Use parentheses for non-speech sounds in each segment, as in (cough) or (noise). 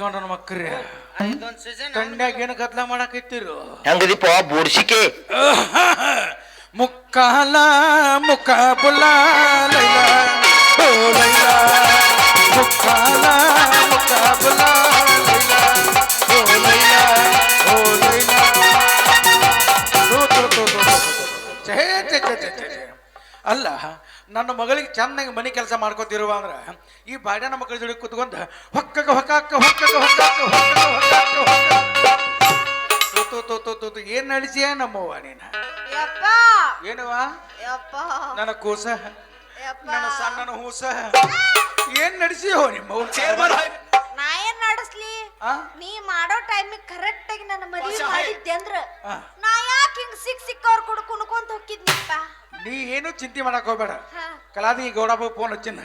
ಗಂಡನ ಮಕ್ಕರಿ ಇದೊಂದ್ ಸೀಸನ್ ತಂಡ್ಯಾಗ ಏನು ಗದ್ಲ ಮಾಡಾಕೈತಿರು ಹೆಂಗದಿಪ್ಪ ಬೋಡ್ಸಿಕೆ? (laughs) ಮುಕ್ಕಾಲ ಮುಖ ಲೈಲಾ ಓ ಲೈಲಾ. ಮುಕ್ಕಾಲ ಮುಕಾಬುಲ ಲೈಲಾ ಓ ಲೈಲಾ ಓ ಲೈಲಾ. ತೋ, ತೋ, ತೋ, ತೋ, ತೋ, ತೋ. ಛೇ, ಛೇ, ಛೇ, ಛೇ, ಛೇ, ಛೇ. ಅಲ್ಲ ನನ್ನ ಮಗಳಿಗೆ ಚೆನ್ನಾಗಿ ಮನೆ ಕೆಲಸ ಮಾಡ್ಕೊತಿರುವ ಅಂದ್ರೆ ಈ ಬಾಡ್ಯಾನ ಮಕ್ಕಳ ಜೋಡಿ ಕೂತ್ಕೊಂಡು ಹೊಕ್ಕಗ ಹೊಕ್ಕಾಕ ಹೊಕ್ಕಗ ಹೊಕ್ಕಾಕ ಹೊಕ್ಕಗ ಹೊಕ್ಕಾಕ ಹೊಕ್ಕಾಕ. ತೋ, ತೋ, ತೋ, ತೋ, ತೋ, ತೋ. ಏನ್ ನಡಿಸಿಯ ನಮ್ಮವ್ವ ನೀನ? ಯಪ್ಪ. ಏನವ ಯಪ್ಪ. ನನ್ನ ಕೂಸ ಯಪ್ಪ. ನನ್ನ ಸಣ್ಣನ ಹೂಸ. ಏನ್ ನಡೆಸಿಯೋ ನಿಮ್ಮ ನಾ ಏನ್ ನಡೆಸ್ಲಿ? ಆ? ನೀ ಮಾಡೋ ಟೈಮಿಗೆ ಕರೆಕ್ಟ್ ಆಗಿ ನನ್ನ ಮದುವೆ ಮಾಡಿದ್ದೆ ಅಂದ್ರ. ನಾ ಯಾಕೆ ಹಿಂಗ್ ಸಿಕ್ ಸಿಕ್ಕವ್ರ ಕೂಡ ಕುಣ್ಕೊಂತ ಹೋಗಿದ್ನಿಪ್ಪ ನೀ ಏನು ಚಿಂತೆ ಮಾಡಕ್ ಹೋಗ್ಬೇಡ. ಹಾ. ಕಲಾದಿ ಗೌಡಪ್ಪ ಫೋನ್ ಹಚ್ಚಿನ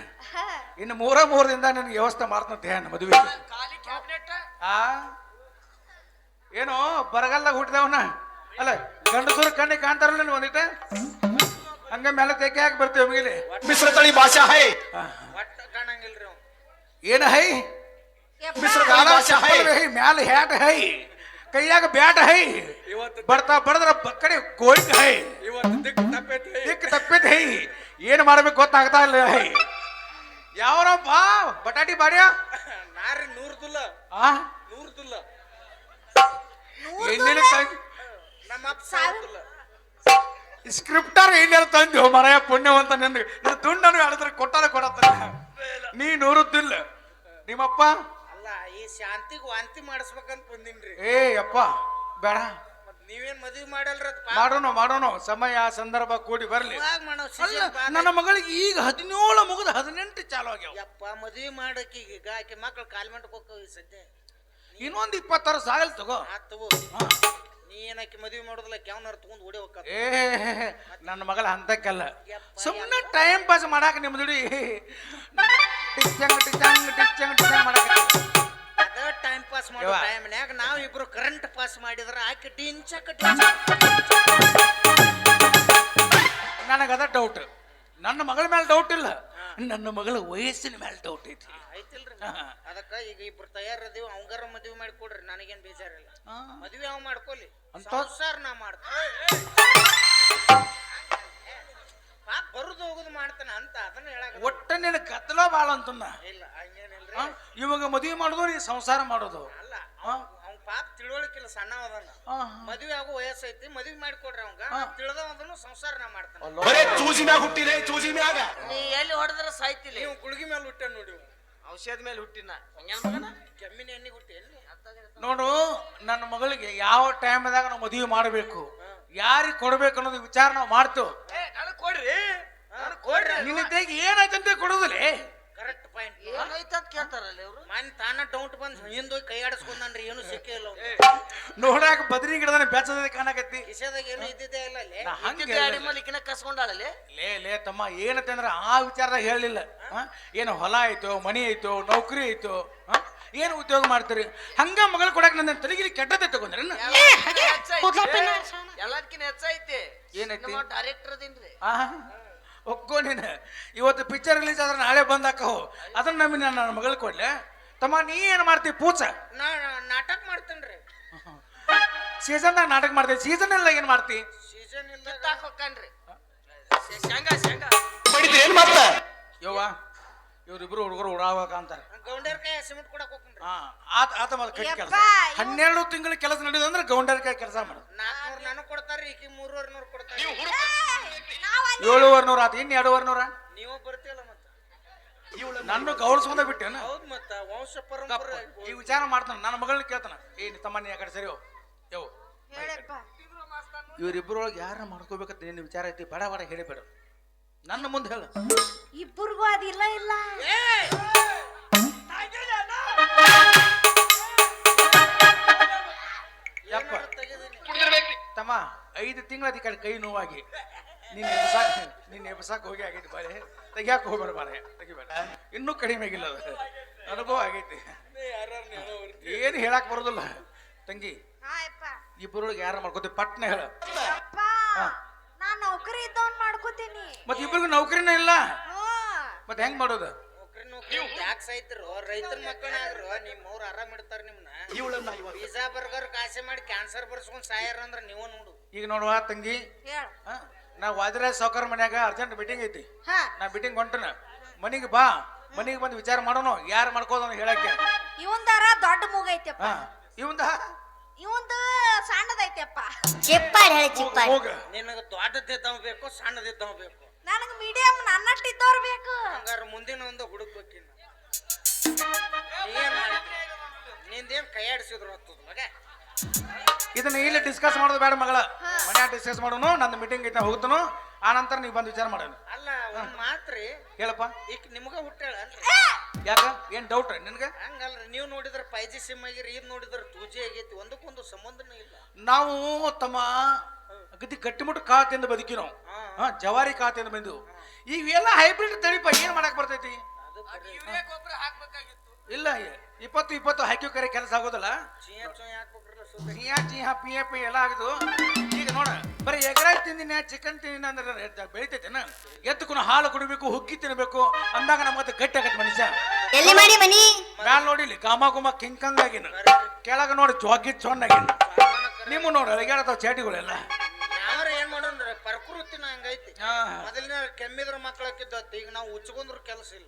ಇನ್ನು ಮೂರ ಮೂರದಿಂದ ನನಗೆ ವ್ಯವಸ್ಥೆ ಮಾಡ್ತಂತೆ ಏನು ಮದುವೆ ಆ ಏನೋ ಬರಗಾಲದಾಗ ಹುಟ್ಟಿದವನ? ಅಲ್ಲ ಗಂಡಸರು ಕಣ್ಣಿಗೆ ಕಾಣ್ತಾರಲ್ಲ ನೀವು ಒಂದಿಟ್ಟ? ಹಂಗ ಮೇಲೆ ತೆಗೆ ಹಾಕಿ ಬರ್ತೇವೆ ಮುಗಿಲಿ. ಮಿಶ್ರ ತಳಿ ಭಾಷಾ ಹೈ. ಏನು ಕಾಣಂಗಿಲ್ರಿ ಏನ ಹೈ? ಮಿಶ್ರ ಭಾಷಾ ಹೈ. ಮ್ಯಾಲ ಹ್ಯಾಟ್ ಹೈ. ಕೈಯಾಗ ಬ್ಯಾಟ್ ಹೈ. ಬರ್ತಾ ಬಡದ್ರ ಬ- ಕಡೆ ಗೋಲ್ಡ್ ಹೈ. ದಿಕ್ ತಪ್ಪಿದ್ ಹೈ. ಏನ್ ಮಾಡ್ಬೇಕು ಗೊತ್ತಾಗ್ತಾ ಇಲ್ಲ ಹೈ. ಯಾವನಪ್ಪ ಬಟಾಟಿ ಬಾಡ್ಯ ನಾರಿ ನೂರ್ ದುಲ್ಲ. ಆ? ನೂರ್ ದುಲ್ಲ. ನೂರ್ ಎಣ್ಣೆಲಿ ದುಲ್ಲ? ತಂದ್- ನಮ್ಮ ಅಪ್ಪ ಸಾವಿರ ಸ್ಕ್ರಿಪ್ಟರ್ ಏನೇನು ತಂದು ಮರಯ ಪುಣ್ಯವಂತ ನಿನ್ನ ನಿನ್ನ ದುಂಡನು ಹೇಳಿದ್ರೆ ಕೊಟ್ಟಾರ ಕೊಡತ್ತ. ನೀ ನೂರುದ್ದಿಲ್ಲ ನಿಮ್ಮಪ್ಪ? ಅಲ್ಲ ಈ ಶಾಂತಿಗೆ ವಾಂತಿ ಮಾಡಿಸ್ಬೇಕಂತ ಬಂದಿನ್ರಿ. ಏ ಅಪ್ಪ ಬೇಡ. ನೀವೇನ್ ಮದ್ವೆ ಮಾಡಲ್ರಿ ಮಾಡೋಣ ಮಾಡೋಣ. ಸಮಯ ಸಂದರ್ಭ ಕೂಡಿ ಬರ್ಲಿ. ಅಲ್ಲ ನನ್ನ ಮಗಳಿಗೆ ಈಗ ಹದಿನೇಳು ಮುಗಿದ ಹದಿನೆಂಟು ಚಾಲು ಆಗ್ಯಾವ. ಯಪ್ಪ ಮದ್ವಿ ಮಾಡಕ್ಕೆ ಈಗ ಆಕೆ ಮಕ್ಳು ಕಾಲ್ಮೆಂಟ್ ಹೋಗ್ತಾವ ಸದ್ಯ? ಇನ್ನೊಂದು ಇಪ್ಪತ್ತಾರು ಸಾಗಲ್ ತಗೋ. ಆತ್ ತಗೋ. ಹಾ. ನೀ ಏನಕ್ಕೆ ಮದ್ವಿ ಮಾಡೋದಿಲ್ಲ ಕ್ಯಾವ್ನಾರ ತಗೊಂಡ್ ಓಡಿ ಹೋಗ್ತಾವ ಏ ನನ್ನ ಮಗಳ ಹಂತಕ್ಕಲ್ಲ. ಸುಮ್ಮನೆ ಟೈಮ್ ಪಾಸ್ ಮಾಡಾಕ ನಿಮ್ಮ ದುಡಿ ಟಿಚ್ಚಂಗ್ ಟಿಚ್ಚಂಗ್ ಟಿಚ್ಚಂಗ್ ಟಿಚ್ಚಂಗ್ ಮಾಡಾಕ ಟೈಮ್ ಪಾಸ್ ಮಾಡೋ ಯವ್ವ. ಟೈಮ್ನ್ಯಾಗ ನಾವ್ ಇಬ್ರು ಕರೆಂಟ್ ಪಾಸ್ ಮಾಡಿದ್ರ ಆಕೆ ನನಗೆ ನನಗದ ಡೌಟ್ ನನ್ನ ಮಗಳ ಮೇಲೆ ಡೌಟ್ ಇಲ್ಲ. ನನ್ನ ಮಗಳ ವಯಸ್ಸಿನ ಮೇಲೆ ಡೌಟ್ ಐತಿ ಐತಿಲ್ರಿ ಅದಕ್ಕೆ ಅದಕ್ಕ ಈಗ ಇಬ್ರು ತಯಾರದೀವಿ ಅವಂಗಾರ ಮದ್ವಿ ಮಾಡಿ ಕೊಡ್ರಿ ನನಗೇನ್ ಬೇಜಾರಿಲ್ಲ. ಮದ್ವೆ ಮದ್ವಿ ಅವ್ ಮಾಡ್ಕೊಲಿ. ಅಂತ- ಸಂಸಾರ ನಾ ಮಾಡ್ತಾನೆ ಪಾಪ ಬರುದು ಹೋಗುದು ಮಾಡ್ತಾನ ಅಂತ ಅದನ್ನ ಹೇಳಕ ಒಟ್ಟ ನಿನ್ನ ಗದ್ದಲ ಬಾಳ ಅಂತನ್ನ ಇಲ್ಲ ಹಂಗೇನಿಲ್ರಿ. ಆ? ಇವಾಗ ಮದುವೆ ಮಾಡೋದು ಸಂಸಾರ ಮಾಡೋದು. ಅಲ್ಲ? ಅವ್ನ ಪಾಪ ತಿಳುವಳಿಕಿಲ್ಲ ಸಣ್ಣ ಅದನ್ನ ಆ, ಮದ್ವೆ ಆಗೋ ವಯಸ್ಸೈತಿ ಮದ್ವಿ ಮಾಡಿಕೊಡ್ರಿ ಅವಂಗ. ಹಾ. ತಿಳಿದವದನ್ನು ಸಂಸಾರ ನಾ ಮಾಡ್ತಾನ. ಅಲ್ಲೋ. ಬರೇ ಚೂಸಿ ಮ್ಯಾಗ ಹುಟ್ಟಿದೆ ಚೂಸಿ ಮ್ಯಾಗ. ನೀ ಎಲ್ಲಿ ಹೊಡೆದ್ರ ಸಾಯ್ತಿಲ್ಲ. ನೀವು ಗುಳಿಗಿ ಮೇಲೆ ಹುಟ್ಟ ನೋಡಿ. ಔಷಧ ಮೇಲೆ ಹುಟ್ಟಿನ. ಹಂಗೇನ್ ಮಗನ ಕೆಮ್ಮಿನ ಎಣ್ಣೆ ಹುಟ್ಟಿ ಎಲ್ಲಿ? ನೋಡು ನನ್ನ ಮಗಳಿಗೆ ಯಾವ ಟೈಮ್ದಾಗ ನಾವು ಮದುವೆ ಮಾಡಬೇಕು? ಯಾರಿಗೆ ಕೊಡ್ಬೇಕು ಅನ್ನೋದು ವಿಚಾರ ನಾವು ಮಾಡ್ತೇವೆ ನನಗೆ ಕೊಡ್ರಿ. ನನಗೆ ಕೊಡ್ರಿ ನಿನ್ನ ತೆಗಿ ಏನಾಯ್ತಂತೆ ಕೊಡೋದಿಲ್ಲ. ಕರೆಕ್ಟ್ ಪಾಯಿಂಟ್ ಏನಾಯ್ತು ಅಂತ ಕೇಳ್ತಾರಲ್ಲ ಅವರು? ಮನ್ ತಾನ ಡೌಟ್ ಬಂದ್ ಹಿಂದೋಗಿ ಕೈ ಆಡಿಸ್ಕೊಂಡ್ರಿ ಏನು ಸಿಕ್ಕಿಲ್ಲ ನೋಡಾಕ ಬದ್ರಿ ಗಿಡದನ್ನ ಬೆಚ್ಚದ ಕಾಣಕತ್ತಿ. ಕಿಸೆದಾಗ ಏನು ಇದ್ದಿದ್ದೇ ಇಲ್ಲ ಅಲ್ಲಿ. ನಾ ಹಂಗೆ ಗಾಡಿ ಮಲಿಕಿನ ಕಸ್ಕೊಂಡಾಳಲ್ಲಿ ಲೇ ಲೇ ತಮ್ಮ ಏನಂತಂದ್ರೆ ಅಂದ್ರೆ ಆ ವಿಚಾರದಾಗ ಹೇಳಲಿಲ್ಲ. ಏನು ಹೊಲ ಆಯ್ತು ಮನಿ ಆಯ್ತು ನೌಕರಿ ಆಯ್ತು ಆ? ಏನು ಉದ್ಯೋಗ ಮಾಡ್ತೀರಿ? ಹಂಗ ಮಗಳು ಕೊಡಕ್ ನನ್ನ ತಲೆಗಿರಿ ಕೆಟ್ಟದೇ ತಗೊಂಡ್ರೆ ಎಲ್ಲದಕ್ಕಿನ ಹೆಚ್ಚೈತಿ. ಏನೈತಿ? ಡೈರೆಕ್ಟರ್ ಅದೇನ್ರಿ. ಒಕ್ಕೋ ನೀನು. ಇವತ್ತು ಪಿಕ್ಚರ್ ರಿಲೀಸ್ ಆದ್ರೆ ನಾಳೆ ಬಂದಾಕವು ಅದನ್ನ ನಮಿನ ನಾನು ನನ್ನ ಮಗಳು ಕೊಡ್ಲೆ. ತಮ್ಮ ನೀ ಏನು ಮಾಡ್ತಿ? ಪೂಚ ನಾ ನಾಟಕ ಮಾಡ್ತೇನ್ರಿ. ಸೀಸನ್ದಾಗ ನಾಟಕ ಮಾಡ್ತೀವಿ ಸೀಸನ್ ಎಲ್ಲ ಏನು ಮಾಡ್ತಿ? ಸೀಸನ್ ಇಲ್ಲ ಹೊಕ್ಕನ್ರಿ ಶೇಂಗಾ ಶೇಂಗಾ. ಬಡಿದ್ರಿ ಏನ್ ಮಾಡ್ತಾ ಯವ್ವ. ಇವ್ರಿಬ್ರು ಹುಡುಗರು ಓಡಾವಾಗ ಅಂತಾರೆ. ಗೌಂಡರ್ ಕೈ ಸಿಮೆಂಟ್ ಕೊಡಕ್ ಹೋಗ್ಕೊಂಡ್ರಿ ಹಾ ಆತ ಆತ ಕೈ ಕೆಲಸ ಯಪ್ಪ, ಇವ್- ಹನ್ನೆರಡು ತಿಂಗಳ ಕೆಲಸ ನಡೆಯೋದು ಅಂದ್ರೆ ಗೌಂಡರ್ ಕೈ ಕೆಲಸ ಮಾಡೋದು ನಾಲ್ಕುನೂರು ನನಗ್ ಕೊಡ್ತಾರ್ರಿ ಈಕಿ ಮೂರುವರೆ ನೂರು ಕೊಡ್ತಾರ ನಾವ್ ಅಲ್ಲಿ- ಏಳುವರೆ ನೂರ ಆತು ಇನ್ನು ಎರಡೂವರೆ ನೂರ ನೀವು ಬರ್ತೀಯಲ್ಲ ಮತ್ತೆ? ನನ್ನ ಗೌರವಿಸ್ಕೊಂಡ ಬಿಟ್ಟೇನ? ಹೌದ್ ಮತ್ತ ವಂಶ ಪರಂಪರೆ ಈ ವಿಚಾರ ಮಾಡ್ತಾನ ನನ್ನ ಮಗಳನ್ನ ಕೇಳ್ತಾನ. ಏ ನೀ ತಮ್ಮ ನೀ ಆ ಕಡೆ ಸರಿ ಹೋಗ್. ಯವ್ ಹೇಳಪ್ಪ. ಇವರಿಬ್ಬರೊಳಗೆ ಯಾರ ಮಾಡ್ಕೋಬೇಕಂತ ನಿನ್ನ ವಿಚಾರ ಐತಿ ಬಡ ಬಡ ಹೇಳಿಬೇಡ ನನ್ನ ಮುಂದೆ ಹೇಳು. ಇಬ್ಬರಿಗೂ ಅದಿಲ್ಲ ಇಲ್ಲ. ಯಪ್ಪ. ತೆಗೆದೀನಿ ತಮ್ಮ ಐದು ತಿಂಗಳ ಕಡೆ ಕೈ ನೋವಾಗಿ. ನಿನ್ನ ಎಬ್ಸಾಕ್ ನಿನ್ನ ಎಬ್ಸಾಕ್ ಹೋಗಿ ಆಗೈತಿ ಬಾಳೆ. ತೆಗಿಯಾಕ ಹೋಗ್ಬೇಡ ಬಾಳೆ. ತೆಗಿಬೇಡ. ಇನ್ನೂ ಕಡಿಮೆ ಆಗಿಲ್ಲ ಅದು. ಅನುಭವ ಆಗೈತಿ. ಏನು ಹೇಳಕ್ ಬರೋದಿಲ್ಲ. ತಂಗಿ ಇಬ್ಬರೊಳಗೆ ಯಾರು ಮಾಡ್ಕೋತೀವಿ? ಪಟ್ನೆ ಹೇಳ. ನೌಕರಿ ಇದ್ದವನ್ ಮಾಡ್ಕೋತೀನಿ. ಮತ್ತೆ ಇಬ್ಬರಿಗೂ ನೌಕರಿನೇ ಇಲ್ಲ? ಮತ್ತೆ ಹೆಂಗ್ ಮಾಡೋದು? ನೌಕರಿ ನೌಕರಿ ಯಾಕೆ ಯಾಕೆ ಸಾಯ್ತಿರು ರೈತರ ಮಕ್ಕಳಾದ್ರು ನಿಮ್ಮ ಅವ್ರು ಆರಾಮ್ ಇಡ್ತಾರ ನಿಮ್ನ. ವೀಸಾ ಬರ್ಗರ್ ಕಾಸೆ ಮಾಡಿ ಕ್ಯಾನ್ಸರ್ ಬರ್ಸ್ಕೊಂಡ್ ಸಾಯಾರ ಅಂದ್ರ ನೀವು ನೋಡು. ಈಗ ನೋಡುವ ತಂಗಿ. ನಾ ವಾದಿರಾಜ್ ಸೌಕರ್ ಮನ್ಯಾಗ ಅರ್ಜೆಂಟ್ ಮೀಟಿಂಗ್ ಐತಿ. ಹಾ. ನಾ ಮೀಟಿಂಗ್ ಹೊಂಟನ. ಮನಿಗೆ ಬಾ. ಮನಿಗೆ ಬಂದು ವಿಚಾರ ಮಾಡೋನು. ಯಾರು ಮಾಡ್ಕೋದನು ಹೇಳಕ್ಕೆ. ಇವಂದಾರ ದೊಡ್ಡ ಮೂಗೈತೆ ಇವಂದ? ಇವಂದು ಸಣ್ಣದೈತೆಪ್ಪ. ಚಿಪ್ಪಾಡಿ ಹೇಳಿ ಚಿಪ್ಪಾಡಿ. ಹೋಗ. ನಿನಗ ದೊಡ್ಡದಿದ್ದವ್ ಬೇಕು ಸಣ್ಣದಿದ್ದವ್ ಬೇಕು. ಮೀಡಿಯಮ್ ಮೀಡಿಯಂ ನನ್ನಟ್ಟಿದ್ದವ್ರು ಬೇಕು. ಹಂಗಾರ ಮುಂದಿನ ಒಂದು ಹುಡುಕ್ಬೇಕಿನ್ನ ಏನ್ ನಿಂದೇನು ನಿಂದೇನ್ ಕೈಯಾಡಿಸಿದ್ರು ಹತ್ತದ ಮಗ ಇದನ್ನ ಇಲ್ಲಿ ಡಿಸ್ಕಸ್ ಮಾಡೋದು ಬೇಡ ಮಗಳ. ಮನ್ಯಾಗ ಡಿಸ್ಕಸ್ ಮಾಡೋನು ನಂದು ಮೀಟಿಂಗ್ ಐತೆ ಹೋಗ್ತಾನು. ಆ ನಂತರ ನೀವು ಬಂದು ವಿಚಾರ ಮಾಡೋಣ. ಅಲ್ಲ ಒಂದ್ ಮಾತ್ರಿ. ಹೇಳಪ್ಪ. ಈಗ ನಿಮ್ಗ ಹುಟ್ಟಾಳ ಯಾಕ? ಏನ್ ಡೌಟ್ ನಿನಗೆ? ಹಂಗಲ್ರಿ ನೀವು ನೋಡಿದ್ರೆ ಫೈವ್ ಜಿ ಸಿಮ್ ಆಗಿರಿ ಇದ್ ನೋಡಿದ್ರೆ ಟೂ ಜಿ ಆಗೈತಿ ಒಂದಕ್ಕೊಂದು ಸಂಬಂಧನೇ ಇಲ್ಲ. ನಾವು ತಮ್ಮ ಗಟ್ಟಿ ಗಟ್ಟಿಮುಟ್ಟು ಕಾತಿಂದ ಬದುಕಿ ನಾವು. ಹಾ. ಜವಾರಿ ಕಾತಿಂದ ಬಂದು ಇವೆಲ್ಲ ಹೈಬ್ರಿಡ್ ತಳಿಪ ಏನ್ ಮಾಡಕ್ ಬರ್ತೈತಿ? ಇಲ್ಲ ಇಪ್ಪತ್ತು ಇಪ್ಪತ್ತು ಹಾಕಿ ಕರೆ ಕೆಲಸ ಆಗೋದಿಲ್ಲ? ಚಿಯಾ ಚಿಯಾ ಪಿ ಎ ಪಿ ಎಲ್ಲ ಆಗಿದ್ದು ಈಗ ನೋಡ ಬರೀ ಎಗ್ರಾಜ್ ತಿಂದಿನ ಚಿಕನ್ ತಿಂದಿನ ಅಂದ್ರೆ ಬೆಳಿತೈತೆನ? ಎತ್ತುಕೊಂಡು ಹಾಲು ಕುಡಿಬೇಕು ಹುಕ್ಕಿ ತಿನ್ನಬೇಕು ಅಂದಾಗ ನಮ್ಗತ್ತೆ ಗಟ್ಟಿ ಆಗತ್ತೆ ಮನುಷ್ಯ. ಎಲ್ಲಿ ಮಾಡಿ ಮನಿ? ಮ್ಯಾಲ್ ನೋಡಿಲಿ ಗಾಮ ಗುಮ ಕಿಂಕಂಗ್ ಆಗಿನ ಕೆಳಗ ನೋಡಿ ಜೋಗಿ ಚೊನ್ನಾಗಿನ ನಿಮ್ಮ ನೋಡಿ ಅಳಗ್ಯಾಡತಾವ ಚೇಟಿಗಳೆಲ್ಲ ಏನು ಏನ್ ಮಾಡೋಣ್ರಿ ಪ್ರಕೃತಿನ ಹಂಗೈತಿ. ಹಾ. ಮೊದಲಿನ ಕೆಮ್ಮಿದ್ರ ಮಕ್ಕಳಕ್ಕಿದ್ದತ್ತು ಈಗ ನಾವು ಉಚ್ಕೊಂಡ್ರ ಕೆಲಸ ಇಲ್ಲ.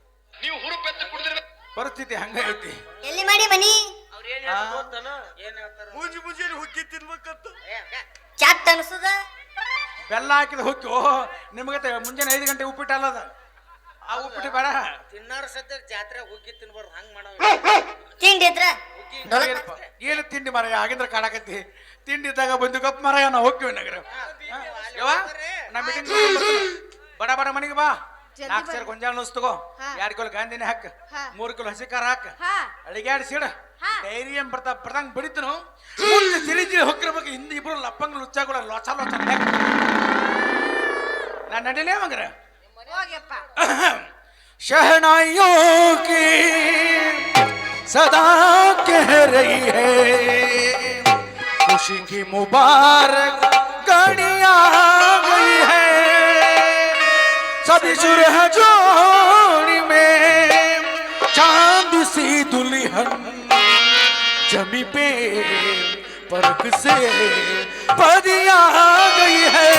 ಪರಿಸ್ಥಿತಿ ಹಂಗೈತಿ. ಎಲ್ಲಿ ಮಾಡಿ ಮನಿ? ಏನ್ ಹೇಳ್ತಾರೆ ಗೊತ್ತೇನು? ಏನ್ ಹೇಳ್ತಾರ? ಮುಂಜಿ ಮುಂಜಾನೆ ಹುಕ್ಕಿ ತಿನ್ಬೇಕಂತ. ಚಾಟ್ ಅನ್ಸುದ ಬೆಲ್ಲ ಹಾಕಿದ ಹುಕ್ಕಿ. ಓ ನಿಮ್ಗತ್ತೆ ಮುಂಜಾನೆ ಐದು ಗಂಟೆ ಉಪ್ಪಿಟ್ಟು ಅಲ್ಲದ ಆ ಉಪ್ಪಿಟ್ಟು ಬೇಡ. ತಿನ್ನಾರ ಸದ್ಯ ಜಾತ್ರೆ ಹುಗ್ಗಿ ತಿನ್ಬಾರ್ದು ಹಂಗ್ ಮಾಡೋ ತಿಂಡಿ ಇದ್ರ? ಏನು ತಿಂಡಿ ಮರ ಆಗಿಂದ್ರ ಕಾಡಕತ್ತಿ ತಿಂಡಿ ಇದ್ದಾಗ ಬಂದು ಕಪ್ಪ ಮರ ನಾವು ಹೋಗ್ತೀವಿ ನಗರ. ನಾ ಮೀಟಿಂಗ್ ಬಡ ಬಡ ಮನೆಗೆ ಬಾ. ನಾಲ್ಕು ಸೇರ್ ಗೊಂಜಾಳ ನುಸ್ತಗೋ ಎರಡು ಕಿಲೋ ಗಾಂಧಿನಿ ಹಾಕ. ಮೂರು ಕಿಲೋ ಹಸಿ ಖಾರ ಹಾಕ. ಅಡಿಗೆ ಅಡಿಗ್ಯಾಡಿ ಸಿಡ ಹಾ. ಡೈರಿ ಏನ್ ಬರ್ತಾ ಬರ್ದಂಗ್ ಬಡಿತನು ಮುಂದೆ ತಿಳಿ ತಿಳಿ ಹೊಕ್ಕಿರ್ಬೇಕು ಹಿಂದೆ ಇಬ್ರು ಲಪ್ಪಂಗ್ ಲುಚ್ಚಾಗಳ ಲೊಚ ಲೊಚ ನಾ ನಡಿಲೇ ಮಗರ ಹೋಗ್ಯಪ್ಪ शहनाइयों की सदा कह रही है खुशी की मुबारक घड़ी आ गई है सभी सुरह जोड़ी में चांद सी दुल्हन जमी पे परख से परी आ गई है।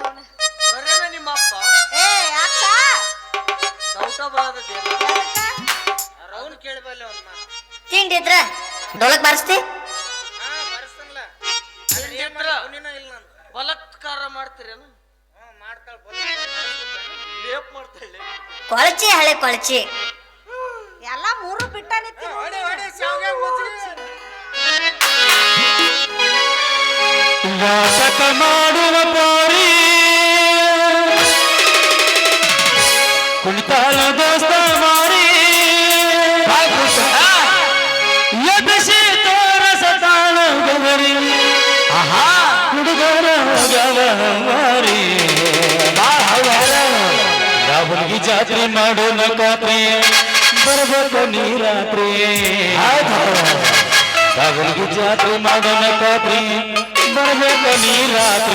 ಹುಟ್ಟಿದವನ ನಿಮ್ಮ ಅಪ್ಪ ಏ ಅಕ್ಕ! ಡೌಟ ಬರೋದಕ್ಕೆ ರೌನ್ ಕೇಳಬಲ್ಲ ತಿಂಡಿ ಡೊಲಕ್ ಬಾರಿಸ್ತಿ? ಹಾ ಬಾರಿಸ್ತಲ್ಲ ಇಲ್ಲ ನಂದು? ಬಲಾತ್ಕಾರ ಮಾಡ್ತೀರೇನು? ಹ್ಞೂ ಮಾಡ್ತಾಳ ಲೇಪ್ ಮಾಡ್ತಾಳೆ. ಕೊಳಚಿ ಹಳೆ ಕೊಳಚಿ. ಎಲ್ಲ ಮೂರು ಬಿಟ್ಟ ಹೊಡೆ ಹೊಡೆ ಶಾವ್ಗೆ ಮಾಡುವ ಹುಡುಗಿ ಜಾತ್ರೆ ಮಾಡೋಣ ಕಾತ್ರಿ ಬರ್ಬೇಕು ನೀರಾತ್ರಿ ರಾಹುಲ್ಗಿ ಜಾತ್ರೆ ಮಾಡೋಣ ಖಾತ್ರಿ ಬರ್ಬೇಕ ನೀ ರಾತ್ರಿ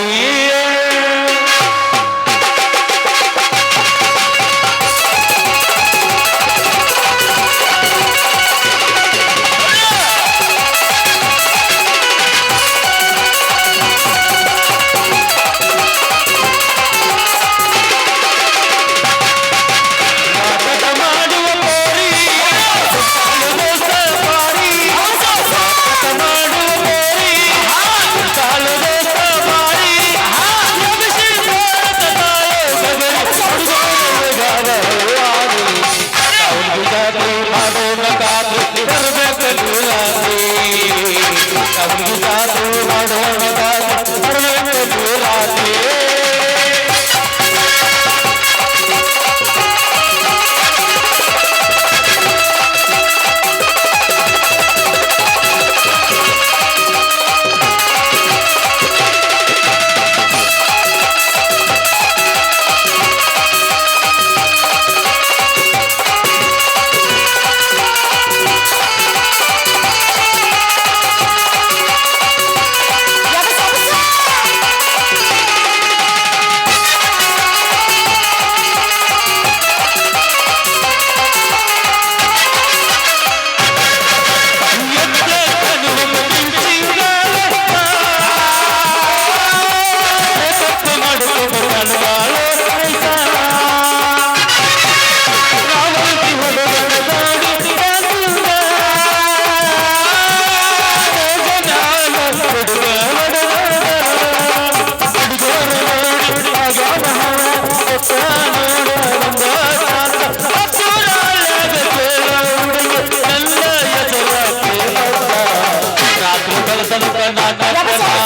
ರಾತ್ರಿ ಬೆಳತನಕ ನಾಟಕ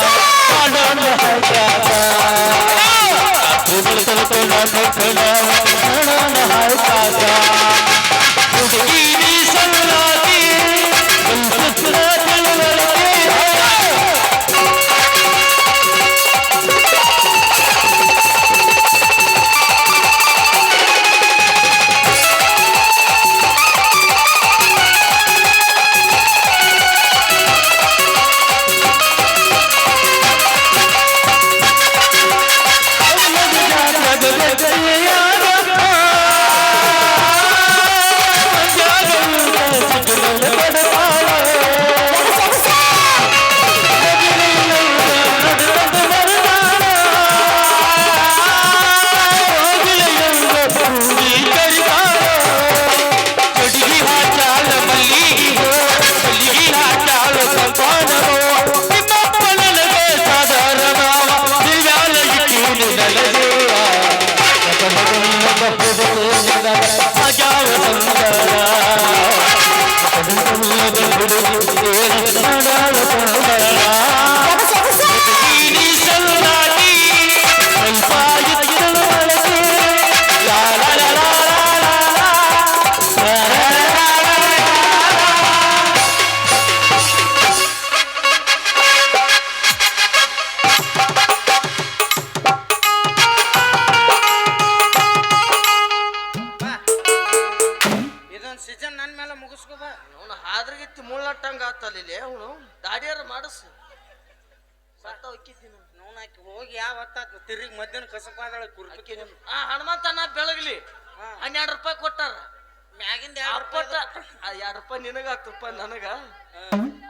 ಎರಡ್ ರೂಪಾಯಿ ನಿನಗ ಹತ್ತು ರೂಪಾಯಿ ನನಗ?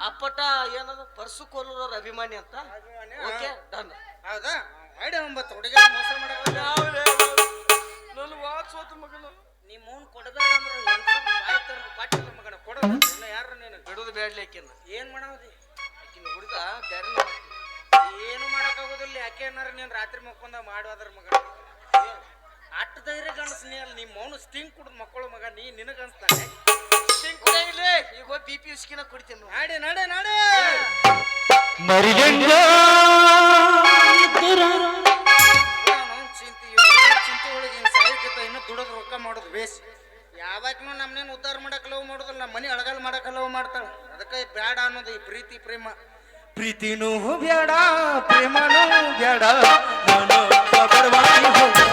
ಅಪ್ಪಟ ಏನದ? ಪರ್ಸು ಕೋಲೂರವ್ರ ಅಭಿಮಾನಿ ಅಂತ ಓಕೆ ಡನ್. ಹೌದಾ? ಐಡಿ ಒಂಬತ್ತು ಹುಡುಗ ಮೋಸ ಮಾಡಲ್ಲ ನನ್ನ ವಾಚ್ ಹೋತ ಮಗನ. ನಿಮ್ಮ ಮೂನ್ ಕೊಡಬೇಡ ಅಂದ್ರೆ ಬಾಯ್ ತೆರ್ದು ಕೊಟ್ಟಿಲ್ಲ ಮಗನ ಕೊಡೋದು ಇಲ್ಲ ಯಾರು ನೀನು? ಬಿಡುದು ಬೇಡ್ಲಿಕ್ಕಿನ್ನ ಏನ್ ಮಾಡಾವದಿ? ಆಕಿನ ಹುಡುಗ ಬೇರೆ ಏನು ಮಾಡಕ್ಕಾಗೋದಿಲ್ಲ ಯಾಕೆ ಏನಾರ ನೀನ್ ರಾತ್ರಿ ಮಕ್ಕೊಂದ ಮಾಡೋದ್ರ ಮಗ. ಅಟ್ಟ ಧೈರ್ಯ ಗಂಡಸ್ ನೀ ಅಲ್ಲ ನಿಮ್ಮ ಮೌನ ಸ್ಟಿಂಗ್ ಕುಡ್ದು ಮಕ್ಕಳು ಮಗ ನೀ ನಿನಗ ಈಗ ಬಿ ಪಿ ಉಸ್ಕಿನ ಕುಡಿತೀನಿ ನಾಡೆ. ನಾಡೆ ನಡೆ ಮರಿಗಂಡ ಚಿಂತೆ ಚಿಂತೆ ಒಳಗೆ ಹಿಂಗ್ ಸಾಯ್ಕಿತ್ತ ಇನ್ನು ದುಡದ್ ರೊಕ್ಕ ಮಾಡೋದು ಬೇಸ್ ಯಾವಾಗ್ಲೂ ನಮ್ನೇನು ಉದ್ಧಾರ ಮಾಡಕ್ ಲವ್ ಮಾಡೋದಿಲ್ಲ ನಮ್ಮ ಮನೆ ಅಳಗಲ್ ಮಾಡಕ್ ಲವ್ ಮಾಡ್ತಾಳ. ಅದಕ್ಕೆ ಬೇಡ ಅನ್ನೋದು ಈ ಪ್ರೀತಿ ಪ್ರೇಮ. ಪ್ರೀತಿನೂ ಬೇಡ ಪ್ರೇಮನೂ ಬೇಡ ನಾನು ಹೋಗ್ತಾ.